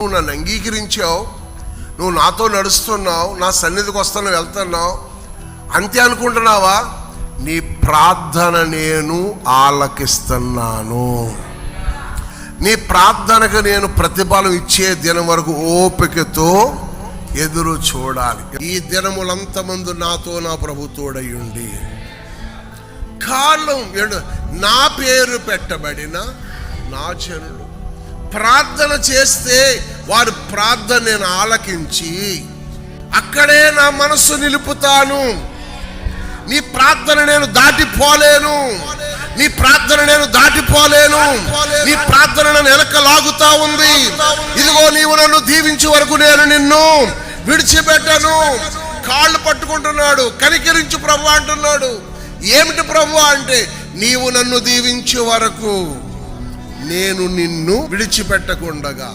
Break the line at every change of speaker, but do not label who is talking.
నువ్వు నన్ను అంగీకరించావు నువ్వు నాతో నడుస్తున్నావు నా సన్నిధికి వస్తాను వెళ్తున్నావు. అంతే అనుకుంటున్నావా? నీ ప్రార్థన నేను ఆలకిస్తున్నాను. నీ ప్రార్థనకు నేను ప్రతిఫలం ఇచ్చే దినం వరకు ఓపికతో ఎదురు చూడాలి. ఈ దినములంతమందు నాతో నా ప్రభు కాలం నా పేరు పెట్టబడిన నా జనులు ప్రార్థన చేస్తే వారి ప్రార్థన నేను ఆలకించి అక్కడే నా మనస్సు నిలుపుతాను. నీ ప్రార్థన నేను దాటిపోలేను. నీ ప్రార్థన నేను దాటిపోలేను. నీ ప్రార్థన నన్ను వెనక లాగుతా ఉంది. ఇదిగో నీవు నన్ను దీవించే వరకు నేను నిన్ను విడిచిపెట్టను. కాళ్ళు పట్టుకుంటున్నాడు కనికరించు ప్రభు అంటున్నాడు. ఏమిటి ప్రభు అంటే నీవు నన్ను దీవించే వరకు నేను నిన్ను విడిచిపెట్టకుండగా.